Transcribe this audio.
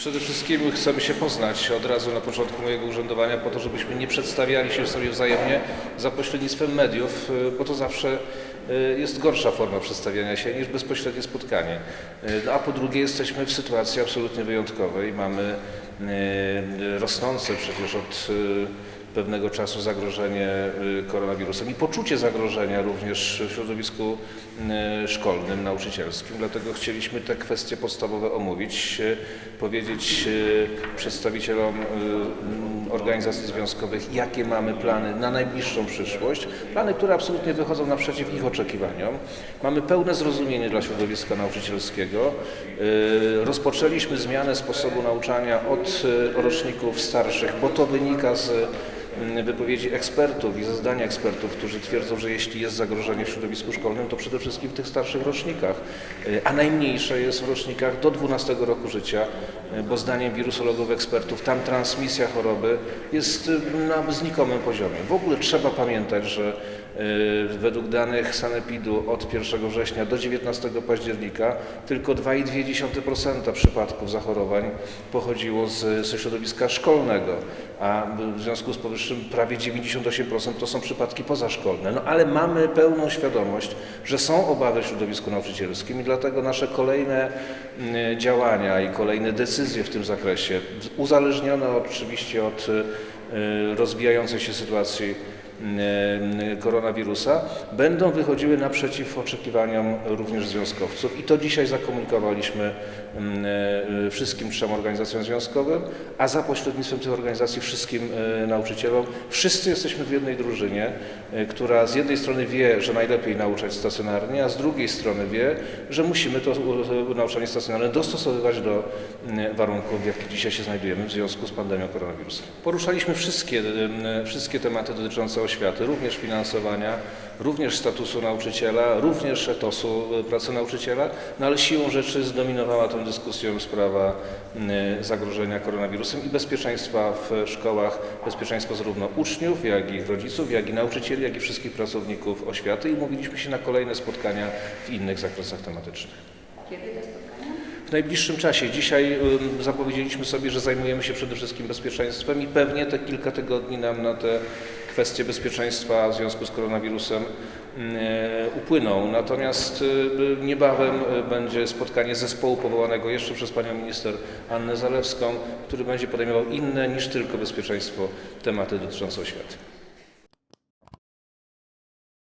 Przede wszystkim chcemy się poznać od razu na początku mojego urzędowania po to, żebyśmy nie przedstawiali się sobie wzajemnie za pośrednictwem mediów, y, bo to zawsze y, jest gorsza forma przedstawiania się niż bezpośrednie spotkanie. No a po drugie jesteśmy w sytuacji absolutnie wyjątkowej. Mamy rosnące przecież od y, pewnego czasu zagrożenie y, koronawirusem i poczucie zagrożenia również w środowisku y, szkolnym, nauczycielskim. Dlatego chcieliśmy te kwestie podstawowe omówić, y, powiedzieć y, przedstawicielom y, mm, organizacji związkowych, jakie mamy plany na najbliższą przyszłość. Plany, które absolutnie wychodzą naprzeciw ich oczekiwaniom. Mamy pełne zrozumienie dla środowiska nauczycielskiego. Y, Rozpoczęliśmy zmianę sposobu nauczania od y, roczników starszych, bo to wynika z mm, wypowiedzi ekspertów i ze zdania ekspertów, którzy twierdzą, że jeśli jest zagrożenie w środowisku szkolnym, to przede wszystkim w tych starszych rocznikach, Y, a najmniejsze jest w rocznikach do 12 roku życia, y, bo zdaniem wirusologów ekspertów tam transmisja choroby jest na znikomym poziomie. W ogóle trzeba pamiętać, że według danych Sanepidu od 1 września do 19 października tylko 2,2% przypadków zachorowań pochodziło z, ze środowiska szkolnego, a w związku z powyższym prawie 98% to są przypadki pozaszkolne. No ale mamy pełną świadomość, że są obawy w środowisku nauczycielskim i dlatego nasze kolejne mm, działania i kolejne decyzje w tym zakresie, uzależnione oczywiście od y, rozwijającej się sytuacji y, koronawirusa, będą wychodziły naprzeciw oczekiwaniom również związkowców. I to dzisiaj zakomunikowaliśmy y, wszystkim trzem organizacjom związkowym, a za pośrednictwem tych organizacji wszystkim y, nauczycielom. Wszyscy jesteśmy w jednej drużynie, y, która z jednej strony wie, że najlepiej nauczać stacjonarnie, a z drugiej strony wie, że musimy to y, nauczanie stacjonarne dostosowywać do y, warunków, w jakich dzisiaj się znajdujemy w związku z pandemią koronawirusa. Poruszaliśmy wszystkie, y, wszystkie tematy dotyczące oświaty, również finansowania, również statusu nauczyciela, również etosu y, pracy nauczyciela, no ale siłą rzeczy zdominowała tę dyskusję sprawa y, zagrożenia koronawirusem i bezpieczeństwa w szkołach, bezpieczeństwo zarówno uczniów, jak i rodziców, jak i nauczycieli, jak i wszystkich pracowników oświaty i umówiliśmy się na kolejne spotkania w innych zakresach tematycznych. Kiedy te spotkania? W najbliższym czasie. Dzisiaj zapowiedzieliśmy sobie, że zajmujemy się przede wszystkim bezpieczeństwem i pewnie te kilka tygodni nam na te kwestie bezpieczeństwa w związku z koronawirusem e, upłyną. Natomiast y, niebawem y, będzie spotkanie zespołu powołanego jeszcze przez panią minister Annę Zalewską, który będzie podejmował inne niż tylko bezpieczeństwo tematy dotyczące oświaty.